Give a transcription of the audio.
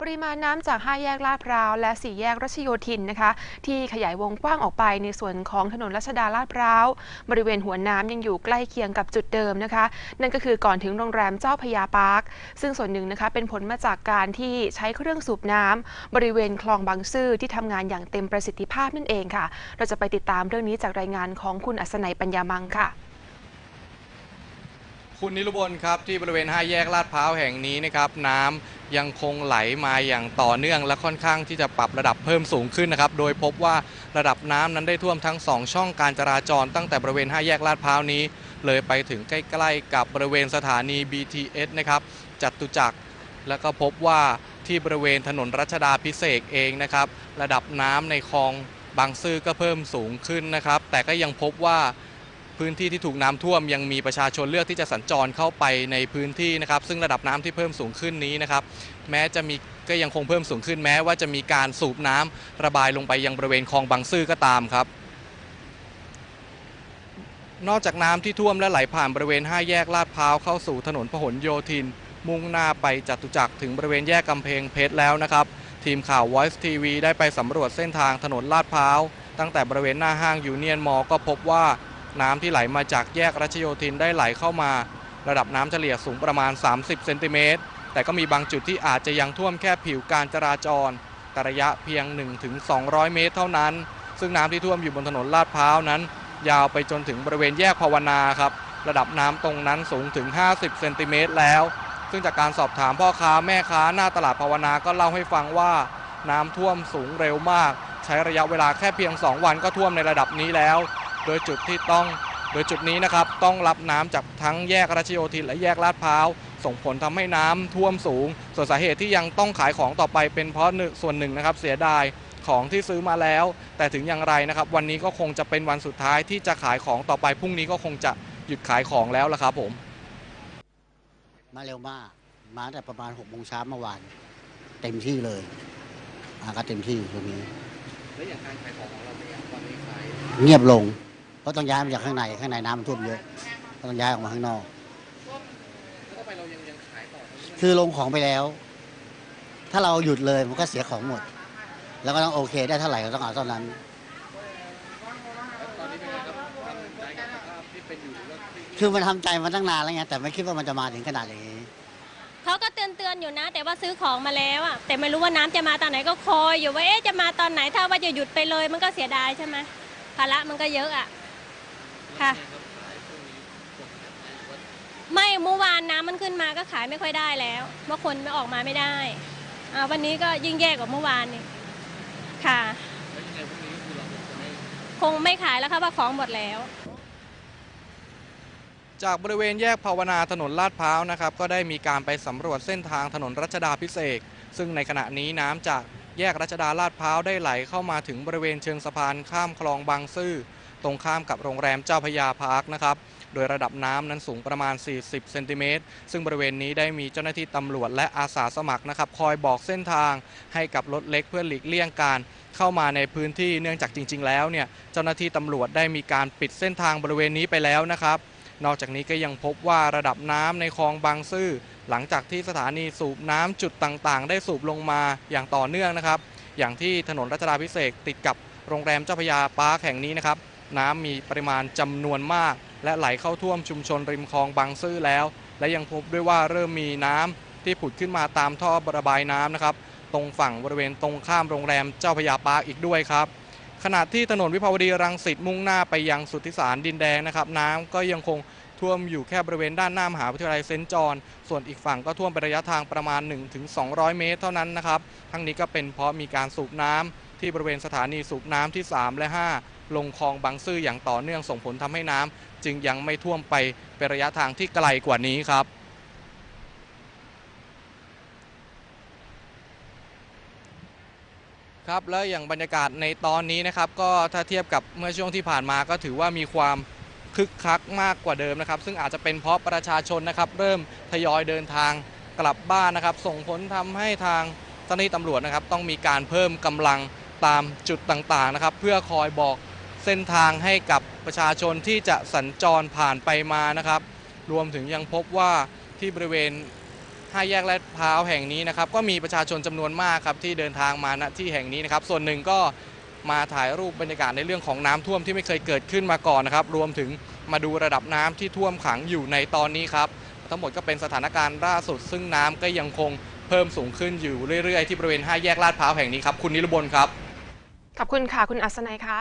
ปริมาณน้ำจาก 5 แยกลาดพร้าวและ 4 แยกรัชโยธินนะคะ ที่ขยายวงกว้างออกไปในส่วนของถนนรัชดาลาดพร้าวบริเวณหัวน้ำยังอยู่ใกล้เคียงกับจุดเดิมนะคะ นั่นก็คือก่อนถึงโรงแรมเจ้าพระยาปาร์คซึ่งส่วนหนึ่งนะคะเป็นผลมาจากการที่ใช้เครื่องสูบน้ำบริเวณคลองบางซื่อที่ทำงานอย่างเต็มประสิทธิภาพนั่นเองค่ะ เราจะไปติดตามเรื่องนี้จากรายงานของคุณอัศนัยปัญญามังค่ะ คุณนิรุบลครับที่บริเวณ5แยกลาดพร้าวแห่งนี้นะครับน้ำยังคงไหลมาอย่างต่อเนื่อง และค่อนข้างที่จะปรับระดับเพิ่มสูงขึ้นนะครับโดยพบว่าระดับน้ำนั้นได้ท่วมทั้ง 2 ช่องการจราจร ตั้งแต่บริเวณ5แยกลาดพร้าวนี้ เลยไปถึงใกล้ๆ กับบริเวณสถานี BTS นะครับจตุจักรแล้วก็พบว่าที่บริเวณถนนรัชดาพิเศษเองนะครับระดับน้ำในคลองบางซื่อก็เพิ่มสูงขึ้นนะครับแต่ก็ยังพบว่า พื้นที่ที่ถูกน้ำท่วม ยังมีประชาชนเลือกที่จะสัญจรเข้าไปในพื้นที่นะครับ ซึ่งระดับน้ำที่เพิ่มสูงขึ้นนี้นะครับ แม้จะมีก็ยังคงเพิ่มสูงขึ้นแม้ว่าจะมีการสูบน้ำระบายลงไปยังบริเวณคลองบางซื่อก็ตามครับนอกจากน้ำที่ท่วมและไหลผ่านบริเวณ 5 แยกลาดพร้าวเข้าสู่ถนนพหลโยธิน มุ่งหน้าไปจตุจักรถึงบริเวณแยกกำแพงเพชรแล้วนะครับ ทีมข่าว Voice TV ได้ไปสำรวจเส้นทางถนนลาดพร้าว ตั้งแต่บริเวณหน้าห้างยูเนียนมอ ก็พบว่า น้ำที่ไหลมาจากแยกรัชโยธินได้ไหลเข้ามา ระดับน้ำเฉลี่ยสูงประมาณ 30 เซนติเมตร แต่ก็มีบางจุดที่อาจจะยังท่วมแค่ผิวการจราจรแต่ระยะเพียง 1-200 เมตรเท่านั้น ซึ่งน้ำที่ท่วมอยู่บนถนนลาดพร้าวนั้น ยาวไปจนถึงบริเวณแยกภาวนาครับระดับน้ำตรงนั้นสูงถึง 50 เซนติเมตรแล้ว ซึ่งจากการสอบถามพ่อค้าแม่ค้าหน้าตลาดภาวนาก็เล่าให้ฟังว่า น้ำท่วมสูงเร็วมาก ใช้ระยะเวลาแค่เพียง 2 วันก็ท่วมในระดับนี้แล้ว ดยจุดที่ต้อง โดยจุดนี้นะครับต้องรับน้ำจากทั้งแยกรัชโยธินและแยกลาดพร้าว ส่งผลทำให้น้ำท่วมสูง ส่วนสาเหตุที่ยังต้องขายของต่อไปเป็นเพราะหนึ่งส่วนหนึ่งนะครับเสียดายของที่ซื้อมาแล้ว แต่ถึงอย่างไรนะครับ วันนี้ก็คงจะเป็นวันสุดท้ายที่จะขายของต่อไปพรุ่งนี้ก็คงจะหยุดขายของแล้วละครับผม มาเร็วมาก มาตั้งแต่ประมาณ6กโมงเช้าเมื่อวาน เต็มที่เลยมาก็เต็มที่ตรงนี้แล้วอย่างการขายของของเราเป็นไงตอนนี้ขายเงียบลง เพราะต้องย้ายมาจากข้างในข้างในน้ำมันท่วมเยอะก็ต้องย้ายออกมาข้างนอกแล้วก็ไปเรายังยังขายต่อคือลงของไปแล้ว ถ้าเราหยุดเลยมันก็เสียของหมด แล้วก็ต้องโอเคได้เท่าไหร่ก็ต้องเอาเท่านั้นตอนนี้เป็นไงครับทำใจกับสภาพที่เป็นอยู่หรือว่าที่คือมันทำใจมาตั้งนานแล้วไงแต่ไม่คิดว่ามันจะมาถึงขนาดอย่างนี้ เขาก็เตือนเตือนๆอยู่นะ แต่ว่าซื้อของมาแล้วอะแต่ไม่รู้ว่าน้ำจะมาตอนไหนก็คอยอยู่ว่าเอ๊ะจะมาตอนไหนถ้าว่าจะหยุดไปเลยมันก็เสียดายใช่ไหมภาระมันก็เยอะอะ ค่ะ ไม่เมื่อวานน้ำมันขึ้นมาก็ขายไม่ค่อยได้แล้วเมื่อคนไม่ออกมาไม่ได้อ่าวันนี้ก็ยิ่งแย่กว่าเมื่อวานนี่ค่ะ คงไม่ขายแล้วค่ะว่าของหมดแล้ว จากบริเวณแยกภาวนาถนนลาดพร้าวนะครับ ก็ได้มีการไปสำรวจเส้นทางถนนรัชดาพิเศษกซึ่งในขณะนี้น้ำจากแยกรัชดาลาดพร้าวได้ไหลเข้ามาถึงบริเวณเชิงสะพานข้ามคลองบางซื่อ ตรงข้ามกับโรงแรมเจ้าพยาพาร์คนะครับโดยระดับน้ำนั้นสูงประมาณ 40 เซนติเมตร ซึ่งบริเวณนี้ได้มีเจ้าหน้าที่ตำรวจและอาสาสมัครนะครับ คอยบอกเส้นทางให้กับรถเล็กเพื่อหลีกเลี่ยงการเข้ามาในพื้นที่เนื่องจากจริง ๆ แล้วเนี่ยเจ้าหน้าที่ตำรวจได้มีการปิดเส้นทางบริเวณนี้ไปแล้วนะครับ นอกจากนี้ก็ยังพบว่าระดับน้ำในคลองบางซื่อ หลังจากที่สถานีสูบน้ำจุดต่างๆ ได้สูบลงมาอย่างต่อเนื่องนะครับ อย่างที่ถนนรัชดาพิเศษติดกับโรงแรมเจ้าพยาปาร์คแห่งนี้นะครับ น้ำมีปริมาณจำนวนมาก และไหลเข้าท่วมชุมชนริมคลองบางซื่อแล้ว และยังพบด้วยว่าเริ่มมีน้ำที่ผุดขึ้นมาตามท่อระบายน้ำนะครับ ตรงฝั่งบริเวณตรงข้ามโรงแรมเจ้าพยาปาร์คอีกด้วยครับขณะที่ถนนวิภาวดีรังสิตมุ่งหน้าไปยังสุทธิสารดินแดงนะครับ น้ำก็ยังคงท่วมอยู่แค่บริเวณด้านหน้ามหาวิทยาลัยเซนต์จอนส่วนอีกฝั่งก็ท่วมไประยะทางประมาณ 1-200 เมตรเท่านั้นนะครับ ทั้งนี้ก็เป็นเพราะมีการสูบน้ำที่บริเวณสถานีสูบน้ำที่ 3 และ 5 ลงคลองบางซื่ออย่างต่อเนื่องส่งผลทำให้น้ำจึงยังไม่ท่วมไปเป็นระยะทางที่ไกลกว่านี้ครับครับแล้วอย่างบรรยากาศในตอนนี้นะครับ ก็ถ้าเทียบกับเมื่อช่วงที่ผ่านมาก็ถือว่ามีความคึกคักมากกว่าเดิมนะครับ ซึ่งอาจจะเป็นเพราะประชาชนนะครับ เริ่มทยอยเดินทางกลับบ้านนะครับ ส่งผลทำให้ทางเจ้าหน้าที่ตำรวจนะครับ ต้องมีการเพิ่มกำลังตามจุดต่างๆนะครับ เพื่อคอยบอก เส้นทางให้กับประชาชนที่จะสัญจรผ่านไปมานะครับ รวมถึงยังพบว่าที่บริเวณห้าแยกลาดพร้าวแห่งนี้นะครับ ก็มีประชาชนจำนวนมากครับที่เดินทางมาณที่แห่งนี้นะครับ ส่วนหนึ่งก็มาถ่ายรูปบรรยากาศในเรื่องของน้ำท่วมที่ไม่เคยเกิดขึ้นมาก่อนนะครับ รวมถึงมาดูระดับน้ำที่ท่วมขังอยู่ในตอนนี้ครับ ทั้งหมดก็เป็นสถานการณ์ล่าสุด ซึ่งน้ำก็ยังคงเพิ่มสูงขึ้นอยู่เรื่อยๆที่บริเวณห้าแยกลาดพร้าวแห่งนี้ครับคุณนิรบลครับขอบคุณค่ะคุณอัศนัยคะ